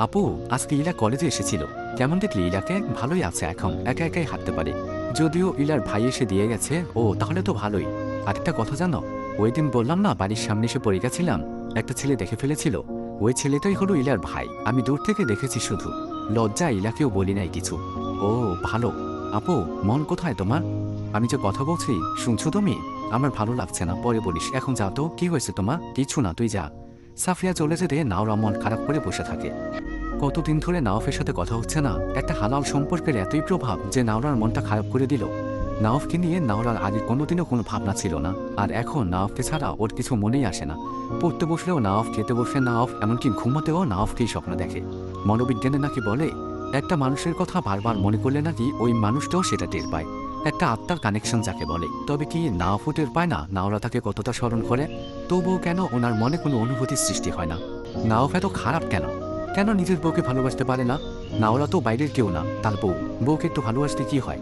আপু, আজকে ইলা কলেজে এসেছিল। কেমন দেখলি? ইলাকে ভালোই আছে এখন। একা একাই হাঁটতে পারে। যদিও ইলার ভাই এসে দিয়ে গেছে, ও তাহলে তো ভালোই। আরেকটা কথা জানো? ওই দিন বললাম না, বাড়ির সামনে এসে পড়ে গেছিলাম। একটা ছেলে দেখে ফেলেছিল। ওই ছেলেটাই হলো ইলার ভাই। আমি দূর থেকে দেখেছি শুধু। লজ্জা ইলাকেও বলি নাই কিছু। ও, ভালো। আপু, মন কোথায় তোমার? আমি যে কথা বলছি, শুনছো তুমি? আমার ভালো লাগছে না, পরে বলিস। এখন যা তো, কি হয়েছে তোমার? কিছু না, তুই যা। সাফিয়া চলে যেতে নাওরা মন খারাপ করে বসে থাকে। কতদিন ধরে নাওফের সাথে কথা হচ্ছে না, একটা হালাল সম্পর্কের এতই প্রভাব যে নাওরার মনটা খারাপ করে দিল। নাওফকে নিয়ে নাওরার আগে কোনোদিনও কোনো ভাবনা ছিল না, আর এখন নাওফকে ছাড়া ওর কিছু মনেই আসে না। পড়তে বসলেও নাওফ, খেতে বসলে নাওফ, এমনকি ঘুমাতেও নাওফকেই স্বপ্ন দেখে। মনোবিজ্ঞানে নাকি বলে, একটা মানুষের কথা বারবার মনে করলে নাকি ওই মানুষটাও সেটা টের পায়। একটা আত্মার কানেকশন যাকে বলে। তবে কি নাওফও টের পায় না, নাওরা তাকে কতটা স্মরণ করে? তবুও কেন ওনার মনে কোনো অনুভূতির সৃষ্টি হয় না? নাওফ এত খারাপ কেন? কেন নিজের বউকে ভালোবাসতে পারে না? নাওরা তো বাইরের কেউ না, তার বউ। বউকে একটু ভালোবাসতে কি হয়?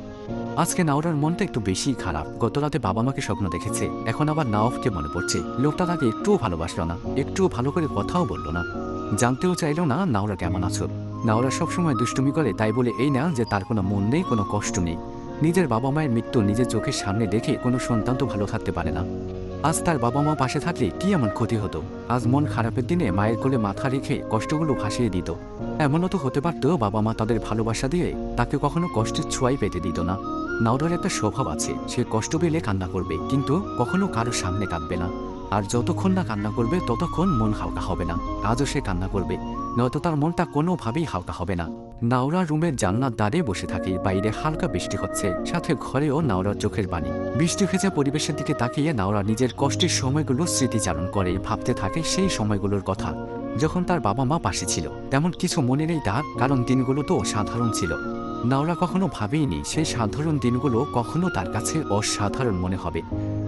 আজকে নাওরার মনটা একটু বেশি খারাপ। গত রাতে বাবা মাকে স্বপ্ন দেখেছে, এখন আবার নাওফকে মনে পড়ছে। লোকটা তাকে একটুও ভালোবাসলো না, একটুও ভালো করে কথাও বলল না। জানতেও চাইল না নাওরা কেমন আছো। নাওরা সবসময় দুষ্টুমি করে, তাই বলে এই না যে তার কোনো মন নেই, কোনো কষ্ট নেই। নিজের বাবা মায়ের মৃত্যু নিজের চোখের সামনে দেখে কোনো সন্তান তো ভালো থাকতে পারে না। আজ তার বাবা মা পাশে থাকলে কি এমন ক্ষতি হতো? আজ মন খারাপের দিনে মায়ের কোলে মাথা রেখে কষ্টগুলো ভাসিয়ে দিত। এমনও তো হতে পারত বাবা মা তাদের ভালোবাসা দিয়ে তাকে কখনো কষ্টের ছোঁয়াই পেতে দিত না। নাওরার একটা স্বভাব আছে, সে কষ্ট পেলে কান্না করবে, কিন্তু কখনো কারোর সামনে কাঁদবে না। আর যতক্ষণ না কান্না করবে, ততক্ষণ মন হালকা হবে না। আজও সে কান্না করবে। নয়তো তার মনটা কোনোভাবেই হালকা হবে না। নাওরা রুমের জান্নার দ্বারে বসে থাকে, বাইরে হালকা বৃষ্টি হচ্ছে। সাথে ঘরেও নাওরার চোখের বাণী বৃষ্টি ভেজা পরিবেশের দিকে তাকিয়ে নাওরা নিজের কষ্টের সময়গুলো স্মৃতিচারণ করে, ভাবতে থাকে সেই সময়গুলোর কথা। যখন তার বাবা মা পাশে ছিল, তেমন কিছু মনে নেই তার, কারণ দিনগুলো তো সাধারণ ছিল। নাওরা কখনো ভাবেইনি সেই সাধারণ দিনগুলো কখনো তার কাছে অসাধারণ মনে হবে।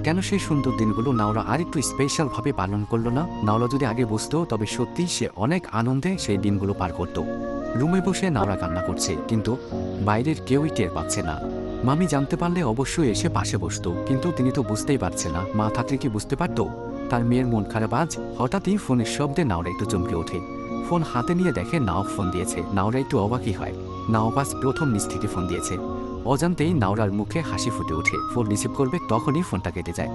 কেন সেই সুন্দর দিনগুলো নাওরা আরেকটু স্পেশালভাবে পালন করল না? নাওরা যদি আগে বুঝতো, তবে সত্যিই সে অনেক আনন্দে সেই দিনগুলো পার করত। রুমে বসে নাওরা কান্না করছে, কিন্তু বাইরের কেউই টের পাচ্ছে না। মামি জানতে পারলে অবশ্যই এসে পাশে বসতো, কিন্তু তিনি তো বুঝতেই পারছে না। মা থাকলে কি বুঝতে পারতো? তার মেয়ের মন খারাপ আজ, হঠাৎই ফোনের শব্দে নাওরা একটু চমকে ওঠে। ফোন হাতে নিয়ে দেখে নাও ফোন দিয়েছে। নাওরা একটু অবাকই হয়। নাওবাস প্রথম নিচ থেকে ফোন দিয়েছে। অজান্তেই নাওরার মুখে হাসি ফুটে ওঠে। ফোন রিসিভ করবে, তখনই ফোনটা কেটে যায়।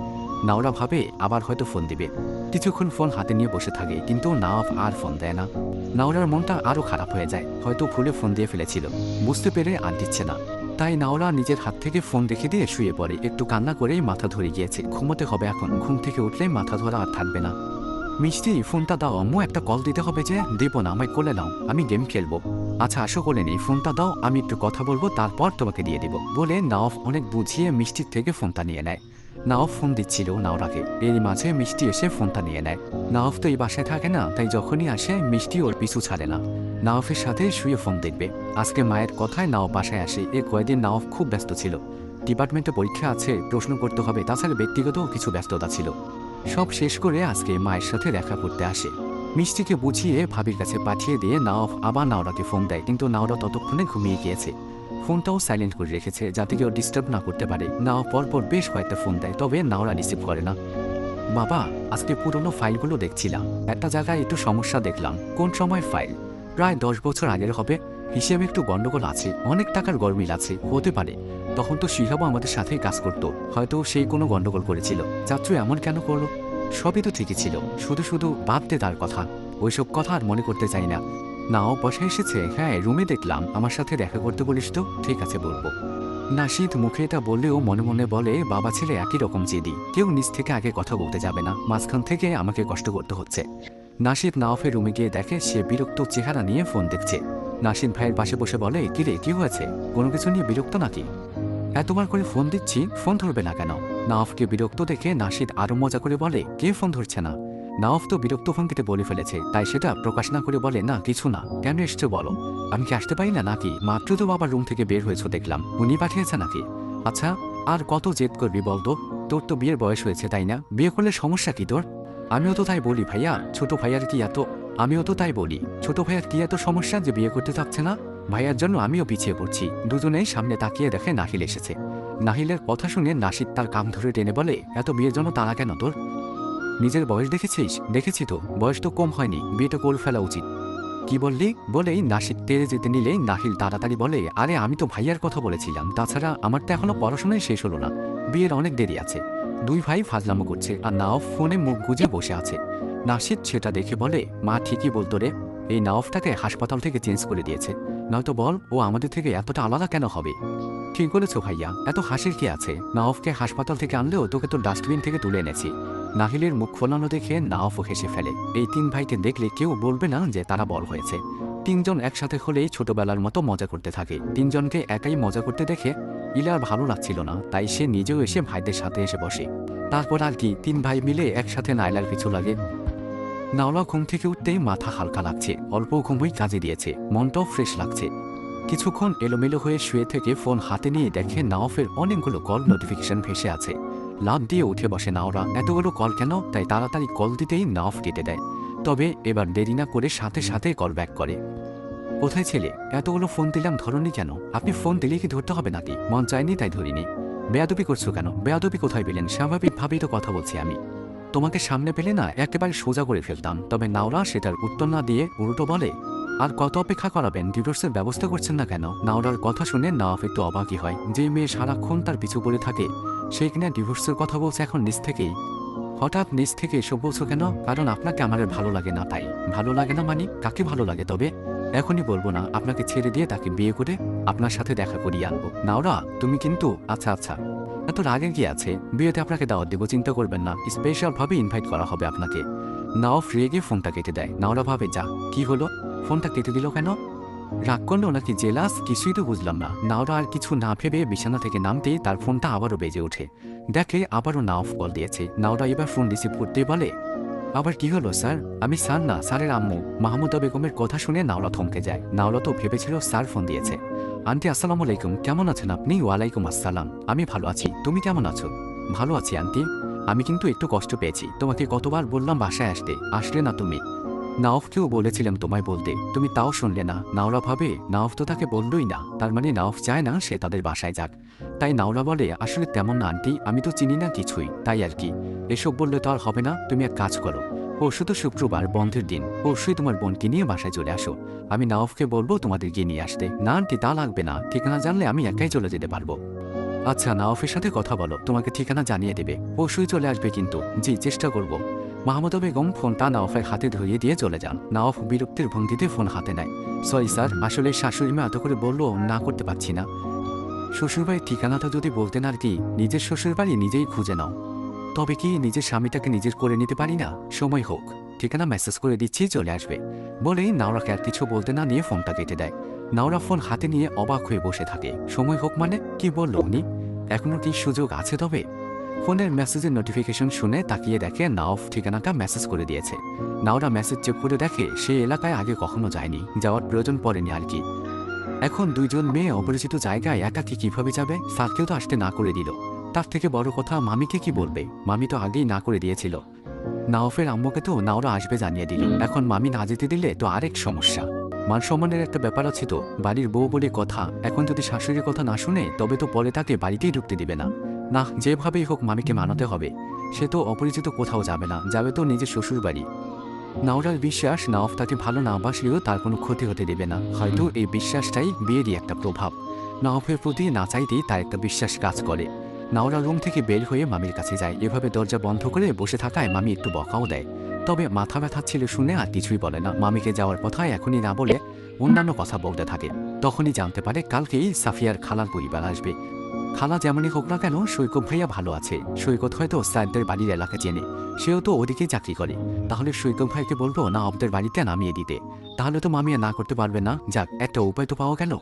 নাওরা ভাবে, আবার হয়তো ফোন দিবে। কিছুক্ষণ ফোন হাতে নিয়ে বসে থাকে, কিন্তু নাওয়াফ আর ফোন দেয় না। নাওরার মনটা আরও খারাপ হয়ে যায়, হয়তো ভুলে ফোন দিয়ে ফেলেছিল। বুঝতে পেরে আর দিচ্ছে না। তাই নাওরা নিজের হাত থেকে ফোন রেখে দিয়ে শুয়ে পড়ে। একটু কান্না করেই মাথা ধরে গিয়েছে। ঘুমোতে হবে এখন। ঘুম থেকে উঠলে মাথা ধরা আর থাকবে না। মিষ্টি, ফোনটা দাও। আম্মু, একটা কল দিতে হবে যে? দেবো না, আমায় কোলে নাও। আমি গেম খেলব। আচ্ছা আসো কোলে নেই। ফোনটা দাও, আমি একটু কথা বলব, তারপর তোমাকে দিয়ে দিব। বলে নাওফ অনেক বুঝিয়ে মিষ্টির থেকে ফোনটা নিয়ে নেয়। নাওফ ফোন দিচ্ছিল নাওরাকে এর মাঝে মিষ্টি এসে ফোনটা নিয়ে নেয়। নাওফ তো এই বাসায় থাকে না, তাই যখনই আসে, মিষ্টি ওর পিছু ছাড়ে না। নাওফের সাথে শুয়ে ফোন দেখবে। আজকে মায়ের কথায় নাও বাসায় আসে। এ কয়েকদিন নাওফ খুব ব্যস্ত ছিল। ডিপার্টমেন্টে পরীক্ষা আছে, প্রশ্ন করতে হবে। তাছাড়া ব্যক্তিগত কিছু ব্যস্ততা ছিল। সব শেষ করে আজকে মায়ের সাথে দেখা করতে আসে। মিষ্টিকে বুঝিয়ে ভাবির কাছে পাঠিয়ে দিয়ে নাওফ আবার নাওরাকে ফোন দেয়। কিন্তু নাওরা ততক্ষণে ঘুমিয়ে গিয়েছে। ফোনটাও সাইলেন্ট করে রেখেছে, যাতে কেউ ডিস্টার্ব না করতে পারে। নাও পরপর বেশ কয়েকটা ফোন দেয়, তবে নাওরা রিসিভ করে না। বাবা, আজকে পুরনো ফাইলগুলো দেখছিলাম। একটা জায়গায় একটু সমস্যা দেখলাম। কোন সময় ফাইল প্রায় দশ বছর আগের হবে। হিসেবে একটু গণ্ডগোল আছে। অনেক টাকার গরমিল আছে। হতে পারে। তখন তো শিহাবও আমাদের সাথেই কাজ করত। হয়তো সেই কোনো গন্ডগোল করেছিল। চাচ্ছু এমন কেন করল? সবই তো ঠিকই ছিল। শুধু শুধু দে তার কথা। ওইসব কথা আর মনে করতে চাই না। নাও বসে এসেছে। হ্যাঁ রুমে দেখলাম। আমার সাথে দেখা করতে বলিস তো? ঠিক আছে, বলব। নাশিদ মুখে এটা বললেও মনে মনে বলে, বাবা ছেলে একই রকম জেদি। কেউ নিজ থেকে আগে কথা বলতে যাবে না। মাঝখান থেকে আমাকে কষ্ট করতে হচ্ছে। নাশিদ নাওফের রুমে গিয়ে দেখে সে বিরক্ত চেহারা নিয়ে ফোন দেখছে। নাসিদ ভাইয়ের পাশে বসে বলে, কিরে, কি হয়েছে? কোনো কিছু নিয়ে বিরক্ত নাকি? এতবার করে ফোন দিচ্ছি, ফোন ধরবে না কেন? নাওফকে বিরক্ত দেখে নাসিদ আরও মজা করে বলে, কে ফোন ধরছে না? নাওফ তো বিরক্ত ভঙ্গিতে বলে ফেলেছে, তাই সেটা প্রকাশ না করে বলে, না, কিছু না, কেন এসছো বলো? আমি কি আসতে পারি না নাকি? মাত্র তো বাবার রুম থেকে বের হয়েছো দেখলাম, উনি পাঠিয়েছে নাকি? আচ্ছা আর কত জেদ করবি বলতো? তোর তো বিয়ের বয়স হয়েছে, তাই না? বিয়ে করলে সমস্যা কি তোর? আমিও তো তাই বলি ভাইয়া, ছোট ভাইয়ার কি এত, আমিও তো তাই বলি, ছোট ভাইয়ার কি এত সমস্যা যে বিয়ে করতে চাচ্ছে না? ভাইয়ার জন্য আমিও পিছিয়ে পড়ছি। দুজনেই সামনে তাকিয়ে দেখে নাহিল এসেছে। নাহিলের কথা শুনে নাসিদ তার কাম ধরে টেনে বলে, এত বিয়ের জন্য তারা কেন তোর? নিজের বয়স দেখেছিস? দেখেছি তো। বয়স তো কম হয়নি। বিয়েটা করে ফেলা উচিত। কি বললি? বলেই নাসিক তেড়ে যেতে নিলেই নাহিল তাড়াতাড়ি বলে, আরে, আমি তো ভাইয়ার কথা বলেছিলাম। তাছাড়া আমার তো এখনও পড়াশোনাই শেষ হলো না। বিয়ের অনেক দেরি আছে। দুই ভাই ফাজলামো করছে, আর নাও ফোনে মুখ গুজে বসে আছে। নাসিদ সেটা দেখে বলে, মা ঠিকই বলতো রে। এই নাওফটাকে হাসপাতাল থেকে চেঞ্জ করে দিয়েছে। নয়তো বল, ও আমাদের থেকে এতটা আলাদা কেন হবে? ঠিক বলেছ ভাইয়া, এত হাসির কি আছে? নাওফকে হাসপাতাল থেকে আনলেও তোকে তো ডাস্টবিন থেকে তুলে এনেছি। নাহিলের মুখ ফোলানো দেখে নাওফও হেসে ফেলে। এই তিন ভাইকে দেখলে কেউ বলবে না যে তারা বড় হয়েছে। তিনজন একসাথে হলেই ছোটবেলার মতো মজা করতে থাকে। তিনজনকে একাই মজা করতে দেখে ইলার ভালো লাগছিল না, তাই সে নিজেও এসে ভাইদের সাথে এসে বসে। তারপর আর কি, তিন ভাই মিলে একসাথে নাইলার পিছু লাগে। নাওলা ঘুম থেকে উঠতেই মাথা হালকা লাগছে, অল্প ঘুমই কাজে দিয়েছে, মনটাও ফ্রেশ লাগছে। কিছুক্ষণ এলোমেলো হয়ে শুয়ে থেকে ফোন হাতে নিয়ে দেখে নাওফের অনেকগুলো কল নোটিফিকেশন ভেসে আছে। লাভ দিয়ে উঠে বসে নাওরা, এতগুলো কল কেন? তাই তাড়াতাড়ি কল দিতেই নাওফ কেটে দেয়। তবে এবার দেরি না করে সাথে সাথে কল ব্যাক করে। কোথায় ছেলে? এতগুলো ফোন দিলাম, ধরনি কেন? আপনি ফোন দিলে কি ধরতে হবে নাকি? মন চায়নি তাই ধরিনি। বেয়াদবি করছ কেন? বেয়াদবি কোথায় পেলেন? স্বাভাবিকভাবেই তো কথা বলছি আমি। তোমাকে সামনে পেলে না একেবারে সোজা করে ফেলতাম, তবে নাওরা সেটার উত্তর না দিয়ে উল্টো বলে, আর কত অপেক্ষা করাবেন? ডিভোর্সের ব্যবস্থা করছেন না কেন? নাওরার কথা শুনে নাওয়াফ একটু অবাকই হয়, যে মেয়ে সারাক্ষণ তার পিছু পড়ে থাকে সেই কিনা ডিভোর্সের কথা বলছে এখন নিজ থেকেই। হঠাৎ নিজ থেকে এসব বলছো কেন? কারণ আপনাকে আমার ভালো লাগে না তাই। ভালো লাগে না মানে কাকে ভালো লাগে তবে? এখনই বলব না, আপনাকে ছেড়ে দিয়ে তাকে বিয়ে করে আপনার সাথে দেখা করিয়ে আনব। নাওরা, তুমি কিন্তু আচ্ছা আচ্ছা। এত রাগে কি আছে? বিয়েতে আপনাকে দাওয়াত দেবো, চিন্তা করবেন না। স্পেশালভাবে ইনভাইট করা হবে আপনাকে। নাওফ রেগে ফোনটা কেটে দেয়। নাওরা ভাবে, যা, কি হলো? ফোনটা কেটে দিল কেন? রাগ করল নাকি জেলাস কিছুই তো বুঝলাম না। নাওরা আর কিছু না ভেবে বিছানা থেকে নামতে তার ফোনটা আবারও বেজে ওঠে। দেখে আবারও নাও কল দিয়েছে। নাওরা এবার ফোন রিসিভ করতে বলে আবার কি হলো, স্যার? আমি স্যার না, স্যারের আম্মু। মাহমুদা বেগমের কথা শুনে নাওলা থমকে যায়। নাওলা তো ভেবেছিল স্যার ফোন দিয়েছে। আন্টি, আসসালামু আলাইকুম। কেমন আছেন আপনি? ওয়ালাইকুম আসসালাম। আমি ভালো আছি। তুমি কেমন আছো? ভালো আছি, আন্টি। আমি কিন্তু একটু কষ্ট পেয়েছি। তোমাকে কতবার বললাম বাসায় আসতে। আসলে না তুমি। নাওফকেও বলেছিলাম তোমায় বলতে, তুমি তাও শুনলে না। নাওরা ভাবে, নাওফ তো তাকে বললই না। তার মানে নাওফ চায় না সে তাদের বাসায় যাক। তাই নাওরা বলে, আসলে তেমন না আন্টি, আমি তো চিনি না কিছুই, তাই আর কি। এসব বললে তো আর হবে না, তুমি এক কাজ করো। পরশু তো শুক্রবার, বন্ধের দিন। পরশুই তোমার বোনকে নিয়ে বাসায় চলে আসো। আমি নাওফকে বলব তোমাদের গিয়ে নিয়ে আসতে। না আন্টি, তা লাগবে না। ঠিকানা জানলে আমি একাই চলে যেতে পারব। আচ্ছা নাওফের সাথে কথা বলো, তোমাকে ঠিকানা জানিয়ে দেবে। পরশুই চলে আসবে কিন্তু। জি, চেষ্টা করব। মাহমুদা বেগম ফোনটা নাওফের হাতে ধরিয়ে দিয়ে চলে যান। নাওফ বিরক্তির ভঙ্গিতে ফোন হাতে নেয়। সরি স্যার, আসলে শাশুড়ি মা এত করে বলল, না করতে পারছি না। শ্বশুরবাড়ির ঠিকানাটা যদি বলতেন আর কি, নিজের শ্বশুরবাড়ি নিজেই খুঁজে নাও। তবে কি নিজের স্বামীটাকে নিজের করে নিতে পারি না? সময় হোক। ঠিকানা মেসেজ করে দিচ্ছি, চলে আসবে। বলেই নাওরাকে আর কিছু বলতে না নিয়ে ফোনটা কেটে দেয়। নাওরা ফোন হাতে নিয়ে অবাক হয়ে বসে থাকে। সময় হোক মানে? কি বলল উনি? এখনও কি সুযোগ আছে তবে? ফোনের মেসেজের নোটিফিকেশন শুনে তাকিয়ে দেখে নাওফ ঠিকানাটা মেসেজ করে দিয়েছে। নাওরা মেসেজ চেক করে দেখে সে এলাকায় আগে কখনো যায়নি, যাওয়ার প্রয়োজন পড়েনি আর কি। এখন দুইজন মেয়ে অপরিচিত জায়গায় একাকি কীভাবে যাবে স্যারকেও তো আসতে না করে দিল। তার থেকে বড় কথা মামিকে কি বলবে? মামি তো আগেই না করে দিয়েছিল। নাওফের আম্মুকে তো নাওরা আসবে জানিয়ে দিল। এখন মামি না যেতে দিলে তো আরেক সমস্যা। মান সম্মানের একটা ব্যাপার আছে তো, বাড়ির বউ বলে কথা। এখন যদি শাশুড়ির কথা না শুনে, তবে তো পরে তাকে বাড়িতেই ঢুকতে দিবে না। না যেভাবেই হোক মামিকে মানাতে হবে। সে তো অপরিচিত কোথাও যাবে না যাবে তো নিজের শ্বশুর বাড়ি নাওরার বিশ্বাস নাওফ তাকে ভালো না বাসলেও তার কোনো ক্ষতি হতে দেবে না। হয়তো এই বিশ্বাসটাই বিয়েরই একটা প্রভাব। নাওফের প্রতি না চাইতেই তার একটা বিশ্বাস কাজ করে। নাওরা রুম থেকে বের হয়ে মামির কাছে যায়। এভাবে দরজা বন্ধ করে বসে থাকায় মামি একটু বকাও দেয়। তবে মাথা ব্যথা ছিল শুনে আর কিছুই বলে না। মামিকে যাওয়ার কথা এখনই না বলে অন্যান্য কথা বলতে থাকে। তখনই জানতে পারে কালকেই সাফিয়ার খালার পরিবার আসবে। খালা যেমনই হোক না কেন, সৈকত ভাইয়া ভালো আছে। সৈকত হয়তো স্যারদের বাড়ির এলাকা চেনে। সেও তো ওদিকেই চাকরি করে। তাহলে সৈকত ভাইকে বলব, না অবদের বাড়িতে নামিয়ে দিতে। তাহলে তো মামিয়া না করতে পারবে না। যাক, একটা উপায় তো পাওয়া গেল।